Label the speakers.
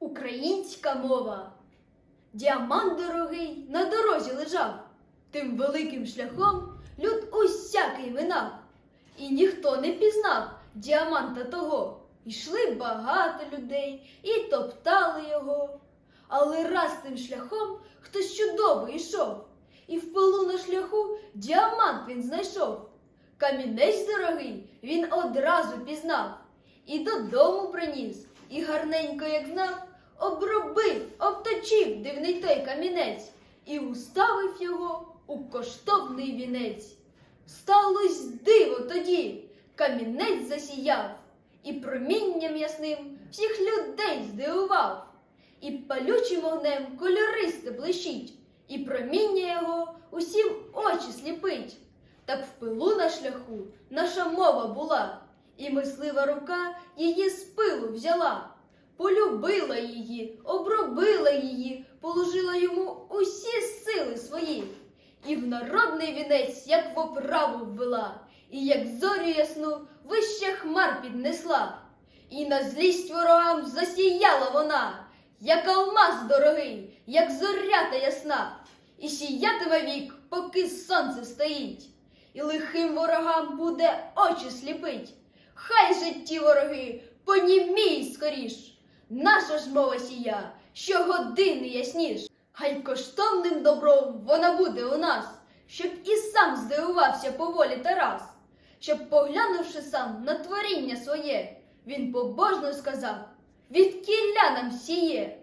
Speaker 1: Українська мова. Діамант дорогий на дорозі лежав, тим великим шляхом люд усякий минав, і ніхто не пізнав діаманта того. Йшли багато людей і топтали його. Але раз тим шляхом хтось чудовий йшов, і в пилу на шляху діамант він знайшов. Камінець дорогий він одразу пізнав, і додому приніс, і гарненько, як знав, обробив, обточив дивний той камінець і уставив його у коштовний вінець. Сталось диво тоді, камінець засіяв, і промінням ясним всіх людей здивував, і палючим огнем кольористе блищить, і проміння його усім очі сліпить. Так в пилу на шляху наша мова була, і мислива рука її взяла, полюбила її, обробила її, положила йому усі сили свої, і в народний вінець, як в оправу ввела, і як зорю ясну вище хмар піднесла, і на злість ворогам засіяла вона, як алмаз дорогий, як зорята ясна, і сіятиме вік, поки сонце стоїть. І лихим ворогам буде очі сліпить. Хай же ті вороги поніміють скоріш. Наша ж мова сія, щогодини ясніш. Хай коштовним добром вона буде у нас, щоб і сам здивувався поволі Тарас, щоб, поглянувши сам на творіння своє, він побожно сказав: від кілля нам сіє.